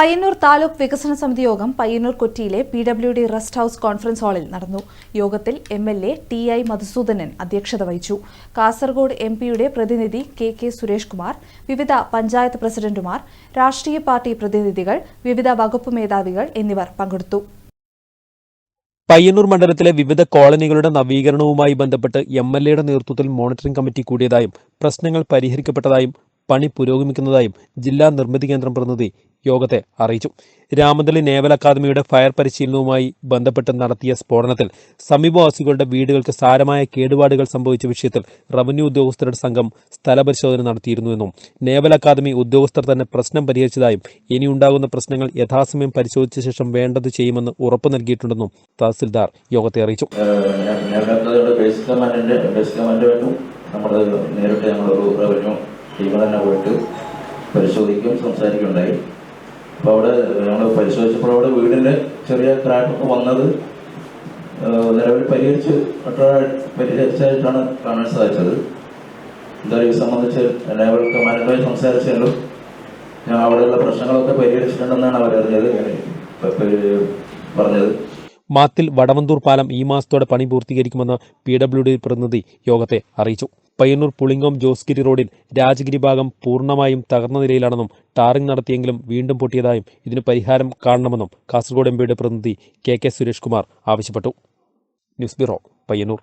പയ്യന്നൂർ താലൂക്ക് വികസന സമിതി യോഗം Payyanur കൊറ്റിയിലെ P W D rest house conference ഹാളിൽ നടന്നു. യോഗത്തിൽ M L A T I Madhusudanan അധ്യക്ഷത വഹിച്ചു. കാസർഗോഡ് എം പിയുടെ പ്രതിനിധി കെ കെ സുരേഷ് കുമാർ വിവിധ പഞ്ചായത്ത് പ്രസിഡന്റുമാർ രാഷ്ട്രീയ പാർട്ടി പ്രതിനിധികൾ വിവിധ വകുപ്പ് മേധാവികൾ എന്നിവർ പങ്കെടുത്തു. പയ്യന്നൂർ മണ്ഡലത്തിലെ വിവിധ കോളനികളുടെ നവീകരണവുമായി ബന്ധപ്പെട്ട് എം എൽ എയുടെ നേതൃത്വത്തിൽ മോണിറ്ററിംഗ് കമ്മിറ്റി കൂടിയതായും പ്രശ്നങ്ങൾ പരിഹരിക്കപ്പെട്ടതായും പണി പുരോഗമിക്കുന്നതായും ജില്ലാ നിർമ്മിതി കേന്ദ്രം പ്രതിനിധി യോഗത്തെ അറിയിച്ചു. രാമന്തളി നേവൽ അക്കാദമിയുടെ ഫയർ പരിശീലനവുമായി ബന്ധപ്പെട്ട് നടത്തിയ സ്ഫോടനത്തിൽ സമീപവാസികളുടെ വീടുകൾക്ക് സാരമായ കേടുപാടുകൾ സംഭവിച്ച വിഷയത്തിൽ റവന്യൂ ഉദ്യോഗസ്ഥരുടെ സംഘം സ്ഥലപരിശോധന നടത്തിയിരുന്നുവെന്നും നേവൽ അക്കാദമി ഉദ്യോഗസ്ഥർ തന്നെ പ്രശ്നം പരിഹരിച്ചതായും ഇനിയുണ്ടാകുന്ന പ്രശ്നങ്ങൾ യഥാസമയം പരിശോധിച്ച ശേഷം വേണ്ടത് ചെയ്യുമെന്ന് ഉറപ്പു നൽകിയിട്ടുണ്ടെന്നും തഹസിൽദാർ യോഗത്തെ അറിയിച്ചു. നേരിട്ട് ഞങ്ങളൊരു ടീം തന്നെ പോയിട്ട് പരിശോധിക്കുകയും സംസാരിക്കുകയുണ്ടായി അപ്പോൾ അവിടെ ഞങ്ങൾ പരിശോധിച്ചപ്പോൾ അവിടെ വീടിന്റെ ചെറിയ ക്രാക്കൊക്കെ വന്നത് നിലവിൽ പരിഹരിച്ച് പരിഹരിച്ചായിട്ടാണ് കാണാൻ സാധിച്ചത്. എന്തായാലും ഇത് സംബന്ധിച്ച് നേവൽ കമാൻഡറുമായി ഞാൻ അവിടെയുള്ള പ്രശ്നങ്ങളൊക്കെ പരിഹരിച്ചിട്ടുണ്ടെന്നാണ് അവരറിഞ്ഞത് പറഞ്ഞത്. മാത്തിൽ വടവന്തൂർ പാലം ഈ മാസത്തോടെ പണി പൂർത്തീകരിക്കുമെന്ന് പി ഡബ്ല്യു ഡി പ്രതിനിധി യോഗത്തെ അറിയിച്ചു. പയ്യന്നൂർ പുളിങ്കോം ജോസ്ഗിരി റോഡിൽ രാജഗിരി ഭാഗം പൂർണമായും തകർന്ന നിലയിലാണെന്നും ടാറിംഗ് നടത്തിയെങ്കിലും വീണ്ടും പൊട്ടിയതായും ഇതിന് പരിഹാരം കാണണമെന്നും കാസർഗോഡ് എംപിയുടെ പ്രതിനിധി കെ കെ സുരേഷ് കുമാർ ആവശ്യപ്പെട്ടു. News bureau Payyanur.